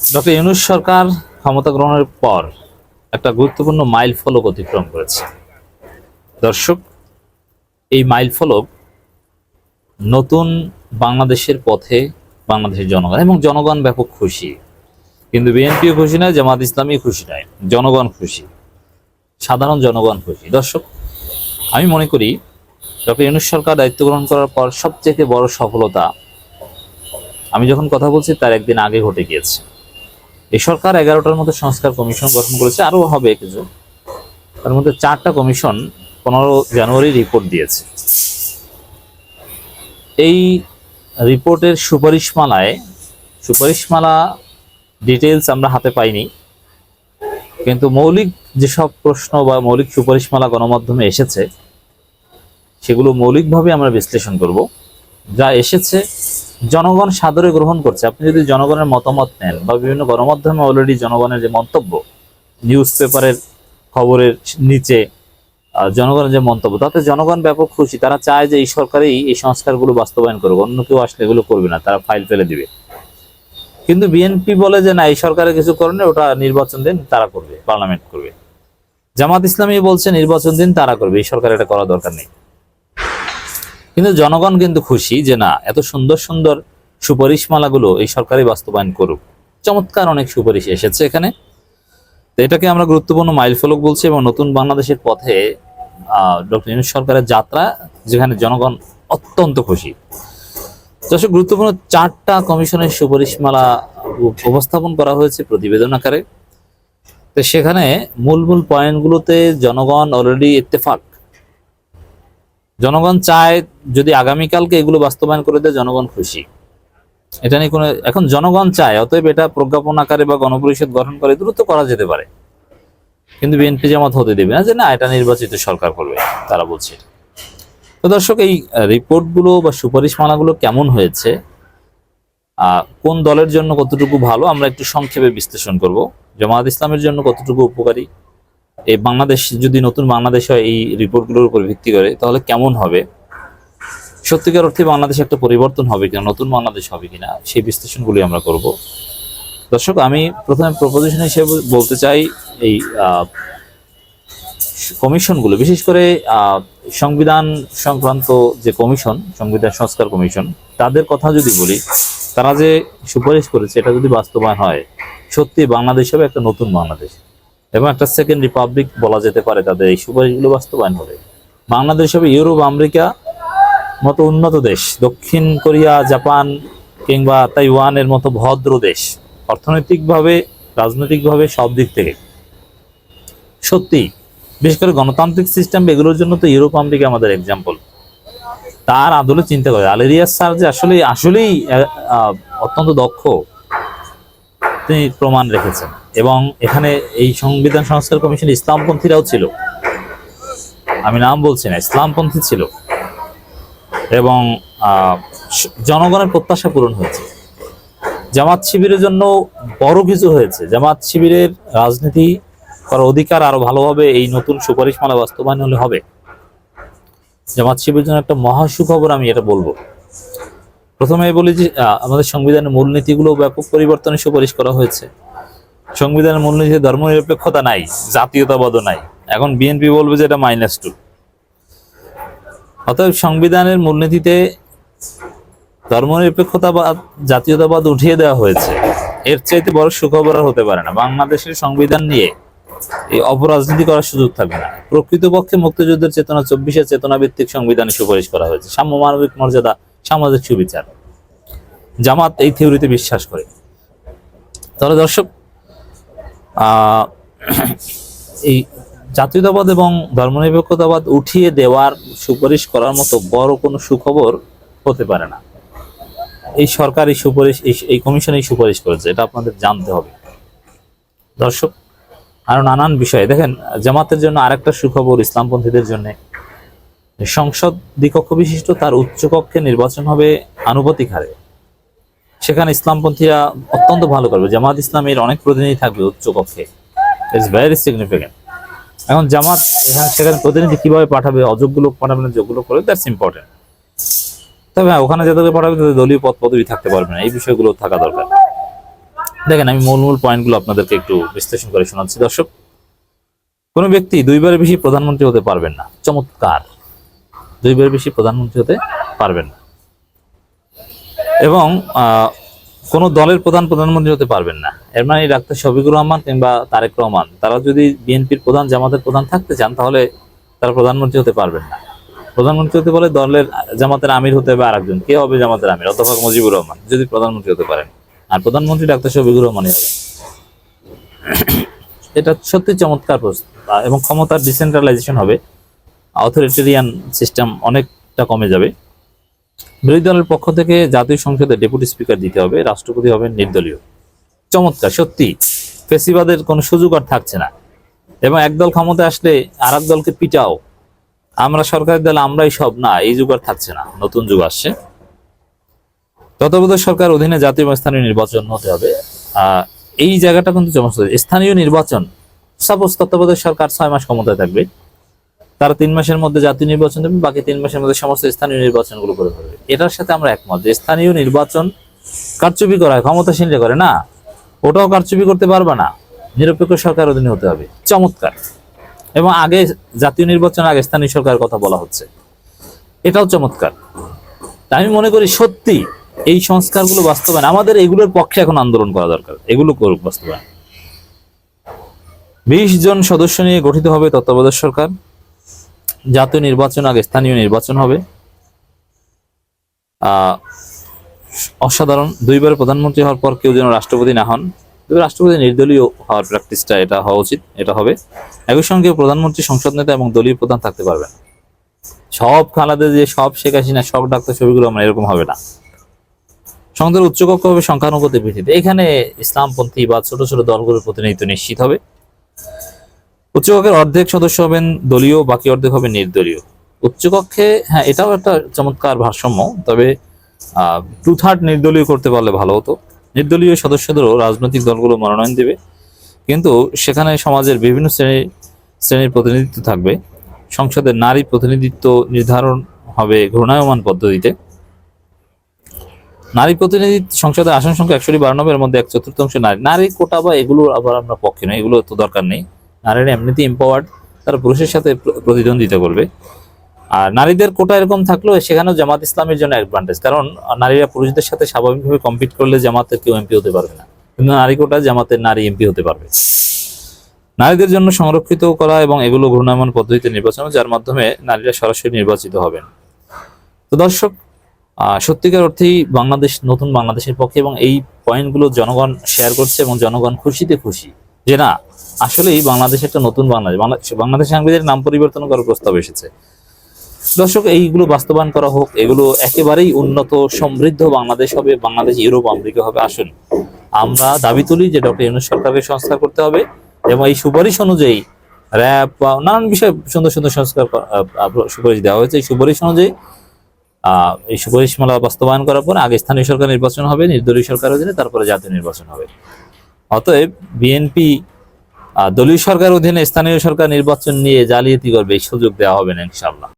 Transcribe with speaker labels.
Speaker 1: Doctor Yunus সরকার ক্ষমতা গ্রহণের পর একটা গুরুত্বপূর্ণ মাইল ফলক অতিক্রম করেছে। দর্শক, এই মাইল ফলক নতুন বাংলাদেশের পথে বাংলাদেশের জনগণ এবং জনগণ ব্যাপক খুশি। কিন্তু বিএনপিও খুশি নয়, জামাত ইসলামী খুশি নয়, জনগণ খুশি, সাধারণ জনগণ খুশি। দর্শক, আমি মনে করি ডক্টর ইউনুস সরকার দায়িত্ব গ্রহণ করার পর সবচেয়ে বড় সফলতা, আমি যখন কথা বলছি, তার একদিন আগে ঘটে গিয়েছে। এই সরকার এগারোটার মতো সংস্কার কমিশন গঠন করেছে, আরও হবে কিছু। তার মধ্যে চারটা কমিশন পনেরো জানুয়ারি রিপোর্ট দিয়েছে। এই রিপোর্টের সুপারিশমালায়, সুপারিশমালা ডিটেলস আমরা হাতে পাইনি, কিন্তু মৌলিক যেসব প্রশ্ন বা মৌলিক সুপারিশমালা গণমাধ্যমে এসেছে, সেগুলো মৌলিকভাবে আমরা বিশ্লেষণ করব। যা এসেছে জনগণ সাদরে গ্রহণ করছে। আপনি যদি জনগণের মতামত নেন বা বিভিন্ন গণমাধ্যমে অলরেডি জনগণের যে মন্তব্য নিউজ পেপারের খবরের নিচে জনগণের যে মন্তব্য, তাতে জনগণ ব্যাপক খুশি। তারা চায় যে এই সরকারই এই সংস্কারগুলো বাস্তবায়ন করবে অন্য কেউ আসলে এগুলো করবে না, তারা ফাইল ফেলে দিবে। কিন্তু বিএনপি বলে যে, না, এই সরকারের কিছু করণে ওটা নির্বাচন দিন তারা করবে পার্লামেন্ট করবে। জামাত ইসলামী বলছে, নির্বাচন দিন তারা করবে, এই সরকার এটা করা দরকার নেই। কিন্তু জনগণ কিন্তু খুশি যে না, এত সুন্দর সুন্দর সুপারিশমালাগুলো এই সরকারি বাস্তবায়ন করুক। চমৎকার অনেক সুপারিশ এসেছে এখানে। তো এটাকে আমরা গুরুত্বপূর্ণ মাইলফলক বলছি এবং নতুন বাংলাদেশের পথে ডক্টর সরকারের যাত্রা, যেখানে জনগণ অত্যন্ত খুশি। গুরুত্বপূর্ণ চারটা কমিশনের সুপারিশমালা উপ- উপস্থাপন করা হয়েছে প্রতিবেদন আকারে। তো সেখানে মূল মূল পয়েন্টগুলোতে জনগণ অলরেডি ইত্তেফাক। জনগণ চায় যদি আগামীকালকে এগুলো বাস্তবায়ন করে দেয়, জনগণ খুশি। এটা নিয়ে কোনো এখন জনগণ চায়, অতএব এটা প্রজ্ঞাপন আকারে বা গণপরিষদ গঠন করে দ্রুত করা যেতে পারে। কিন্তু বিএনপি জামাত হতে দেবে না যে, না, এটা নির্বাচিত সরকার করবে তারা বলছে। তো দর্শক, এই রিপোর্টগুলো বা সুপারিশমালাগুলো কেমন হয়েছে কোন দলের জন্য কতটুকু ভালো, আমরা একটু সংক্ষেপে বিশ্লেষণ করব। জামাত ইসলামের জন্য কতটুকু উপকারী এই বাংলাদেশ যদি নতুন বাংলাদেশ হয়, এই রিপোর্টগুলোর উপর ভিত্তি করে, তাহলে কেমন হবে? সত্যিকার অর্থে বাংলাদেশে একটা পরিবর্তন হবে কিনা, নতুন বাংলাদেশ হবে কিনা, সেই বিশ্লেষণগুলি আমরা করব। দর্শক, আমি প্রথমে প্রপোজিশন হিসেবে বলতে চাই, এই কমিশনগুলো বিশেষ করে সংবিধান সংক্রান্ত যে কমিশন সংবিধান সংস্কার কমিশন তাদের কথা যদি বলি, তারা যে সুপারিশ করেছে, এটা যদি বাস্তবায়ন হয়, সত্যি বাংলাদেশ হবে একটা নতুন বাংলাদেশ। এবং একটা সেকেন্ড রিপাবলিক বলা যেতে পারে তাদের। এই সুপারিশগুলো বাস্তবায়ন হবে। বাংলাদেশ হবে ইউরোপ, আমেরিকা মতো উন্নত দেশ। দক্ষিণ কোরিয়া, জাপান কিংবা তাইওয়ানের মতো ভদ্র দেশ। অর্থনৈতিকভাবে, রাজনৈতিকভাবে সব দিক থেকে। সত্যি, বিশেষ করে গণতান্ত্রিক সিস্টেম এগুলোর জন্য তো ইউরোপ, আমেরিকা আমাদের এক্সাম্পল তার আদলে চিন্তা করে। আলেরিয়াস স্যার যে আসলে আসলেই অত্যন্ত দক্ষ। তিনি প্রমাণ রেখেছেন। এবং এখানে এই সংবিধান সংস্কার কমিশন ইসলামপন্থীরাও ছিল। আমি নাম বলছি না, ইসলামপন্থী ছিল। এবং জনগণের প্রত্যাশা পূরণ হয়েছে। জামাত শিবিরের জন্য বড় কিছু হয়েছে। জামাত শিবিরের রাজনীতি করার অধিকার আরও ভালোভাবে এই নতুন সুপারিশমালা বাস্তবায়ন হলে হবে। জামাত শিবিরের জন্য একটা মহা সুখবর আমি এটা বলব। প্রথমে বলি যে আমাদের সংবিধানের মূলনীতিগুলো ব্যাপক পরিবর্তনের সুপারিশ করা হয়েছে। সংবিধানের মূলনীতিতে ধর্মনিরপেক্ষতা নাই, জাতীয়তাবাদও নাই। এখন বিএনপি বলবে যে এটা মাইনাস টু অতএব সংবিধানের মূলনীতিতে ধর্মনিরপেক্ষতাবাদ, জাতীয়তাবাদ উঠিয়ে দেওয়া হয়েছে। এর চাইতে বড় সুখবর হতে পারে না। বাংলাদেশের সংবিধান নিয়ে এই অপরাজনীতি করার সুযোগ থাকবে না। প্রকৃতপক্ষে মুক্তিযুদ্ধের চেতনা চব্বিশে চেতনা ভিত্তিক সংবিধানে সুপারিশ করা হয়েছে। সাম্য মানবিক মর্যাদা সামাজিক সুবিচার জামাত এই থিওরিতে বিশ্বাস করে। তাহলে দর্শক এই জাতীয়তাবাদ এবং ধর্মনিরপেক্ষতাবাদ উঠিয়ে দেওয়ার সুপারিশ করার মতো বড় কোনো সুখবর হতে পারে না। এই সরকার সুপারিশ এই- কমিশন এই সুপারিশ করেছে, এটা আপনাদের জানতে হবে। দর্শক, আরও নানান বিষয় দেখেন, জামাতের জন্য আরেকটা সুখবর ইসলামপন্থীদের জন্য সংসদ দ্বিকক্ষ বিশিষ্ট তার উচ্চকক্ষে নির্বাচন হবে আনুপাতিক হারে। সেখানে ইসলামপন্থীরা অত্যন্ত ভালো করবে। জামাত ইসলামের অনেক প্রতিনিধি থাকবে উচ্চকক্ষে। ইটস ভেরি সিগনিফিকেন্ট এখন জামাত, এখানে সেখানে প্রতিনিধি কীভাবে পাঠাবে, অযোগ্য লোক পাঠাবে না, যোগ্য লোক করবে দ্যাটস ইম্পর্টেন্ট তবে হ্যাঁ ওখানে যাদেরকে পাঠাবে তাদের দলীয় পদ পদবি থাকতে পারবে না। এই বিষয়গুলো থাকা দরকার। দেখেন, আমি মূল মূল পয়েন্টগুলো আপনাদেরকে একটু বিশ্লেষণ করে শোনাচ্ছি। দর্শক, কোনো ব্যক্তি দুইবারের বেশি প্রধানমন্ত্রী হতে পারবেন না। চমৎকার। দুইবারের বেশি প্রধানমন্ত্রী হতে পারবেন না। এবং কোনো দলের প্রধান প্রধানমন্ত্রী হতে পারবেন না। এর মানে ডাক্তার শফিকুর রহমান কিংবা তারেক রহমান, তারা যদি বিএনপির প্রধান, জামাতের প্রধান থাকতে চান, তাহলে তারা প্রধানমন্ত্রী হতে পারবেন না। প্রধানমন্ত্রী হতে বলে দলের জামাতের আমির হতে হবে আরেকজন। কে হবে জামাতের আমির? অধ্যাপক মুজিবুর রহমান, যদি প্রধানমন্ত্রী হতে পারেন। আর প্রধানমন্ত্রী ডাক্তার শফিকুর রহমানই হবে। এটা সত্যি চমৎকার প্রশ্ন, এবং ক্ষমতার ডিসেন্ট্রালাইজেশন হবে। অথরিটেরিয়ান সিস্টেম অনেকটা কমে যাবে। বিরোধী দলের পক্ষ থেকে জাতীয় সংসদে ডেপুটি স্পিকার দিতে হবে, রাষ্ট্রপতি হবেন নির্দলীয়। চমৎকার, সত্যি, ফেসিবাদের কোনো সুযোগ আর থাকছে না। এবং একদল ক্ষমতা আসলে আর দলকে পিটাও। আমরা সরকারের দল, আমরাই সব, না, এই যুগ আর থাকছে না, নতুন যুগ আসছে। তত্ত্বাবধায়ক সরকার অধীনে জাতীয় এবং স্থানীয় নির্বাচন হতে হবে। এই জায়গাটা কিন্তু চমৎকার। স্থানীয় নির্বাচন সাপোজ তত্ত্বাবধায়ক সরকার ছয় মাস ক্ষমতায় থাকবে। তারা তিন মাসের মধ্যে জাতীয় নির্বাচন দেবে, বাকি তিন মাসের মধ্যে সমস্ত স্থানীয় নির্বাচনগুলো করে ফেলবে। এটার সাথে আমরা একমত স্থানীয় নির্বাচন কারচুপি করা, ক্ষমতাসীনরা করে, না। ওটাও কারচুপি করতে পারবে না। নিরপেক্ষ সরকার অধীনে হতে হবে। চমৎকার। এবং আগে জাতীয় নির্বাচন, আগে স্থানীয় সরকারের কথা বলা হচ্ছে। এটাও চমৎকার। আমি মনে করি সত্যি এই সংস্কারগুলো বাস্তবায়ন, আমাদের এগুলোর পক্ষে এখন আন্দোলন করা দরকার। এগুলো করুক বাস্তবায়ন। বিশ জন সদস্য নিয়ে গঠিত হবে তত্ত্বাবধায়ক সরকার। জাতীয় নির্বাচন আগে স্থানীয় নির্বাচন হবে। অসাধারণ, দুইবার প্রধানমন্ত্রী হওয়ার পর কেউ যেন রাষ্ট্রপতি না হন। রাষ্ট্রপতি নির্দলীয় হওয়ার প্র্যাকটিসটা এটা হওয়া উচিত, এটা হবে। একই সঙ্গে প্রধানমন্ত্রী, সংসদ নেতা এবং দলীয় প্রধান থাকতে পারবেন। সব খালাদে যে সব শেখ হাসিনা, সব ডাক্তার শফিকুর রহমান এরকম হবে না। সংসদের উচ্চকক্ষ হবে সংখ্যানুপাতের ভিত্তিতে। এখানে ইসলামপন্থী বা ছোট ছোট দলগুলোর প্রতিনিধিত্ব নিশ্চিত হবে। উচ্চকক্ষের অর্ধেক সদস্য হবেন দলীয়, বাকি অর্ধেক হবে নির্দলীয়। উচ্চকক্ষে হ্যাঁ এটাও একটা চমৎকার ভারসাম্য, তবে টু থার্ড নির্দলীয় করতে পারলে ভালো হতো। নির্দলীয় সদস্যদেরও রাজনৈতিক দলগুলো মনোনয়ন দেবে। কিন্তু সেখানে সমাজের বিভিন্ন শ্রেণির শ্রেণির প্রতিনিধিত্ব থাকবে। সংসদের নারী প্রতিনিধিত্ব নির্ধারণ হবে ঘূর্ণায়মান পদ্ধতিতে। নারী প্রতিনিধি, সংসদের আসন সংখ্যা একশোটি এর মধ্যে এক চতুর্থাংশ নারী। নারী কোটা বা এগুলো আবার আমরা পক্ষে নই, এগুলো তো দরকার নেই। নারীরা এমনিতেই এম্পাওয়ার্ড তারা পুরুষের সাথে প্র- প্রতিদ্বন্দ্বিতা করবে। আর নারীদের কোটা এরকম থাকলেও সেখানেও জামাত ইসলামের জন্য অ্যাডভান্টেজ কারণ নারীরা পুরুষদের সাথে স্বাভাবিকভাবে কম্পিট করলে জামাতের কেউ এমপি হতে পারবে না। কিন্তু নারী কোটা জামাতের নারী এমপি হতে পারবে। নারীদের জন্য সংরক্ষিত করা এবং এগুলো ঘূর্ণায়মান পদ্ধতিতে নির্বাচন যার মাধ্যমে নারীরা সরাসরি নির্বাচিত হবেন। তো দর্শক সত্যিকার অর্থেই বাংলাদেশ নতুন বাংলাদেশের পক্ষে এবং এই পয়েন্টগুলো জনগণ শেয়ার করছে এবং জনগণ খুশিতে খুশি। যে না, আসলেই বাংলাদেশ একটা নতুন বাংলাদেশ। বাংলাদেশ সাংবিধানিক নাম পরিবর্তন করার প্রস্তাব এসেছে। দর্শক, এইগুলো বাস্তবায়ন করা হোক, এগুলো একেবারেই উন্নত, সমৃদ্ধ বাংলাদেশ হবে, বাংলাদেশ ইউরোপ, আমেরিকা হবে, আসুন। আমরা দাবি তুলি যে ডক্টর ইউনুস সরকারকে সংস্কার করতে হবে এবং এই সুপারিশ অনুযায়ী র্যাব বা নানান বিষয়ে সুন্দর সুন্দর সংস্কার সুপারিশ দেওয়া হয়েছে। এই সুপারিশ অনুযায়ী এই সুপারিশমালা বাস্তবায়ন করার পর আগে স্থানীয় সরকার নির্বাচন হবে, নির্দলীয় সরকার অধীনে তারপরে জাতীয় নির্বাচন হবে। অতএব বিএনপি দলীয় সরকার অধীনে স্থানীয় সরকার নির্বাচন নিয়ে জালিয়াতি করবে সুযোগ দেওয়া হবে না ইনশাল্লাহ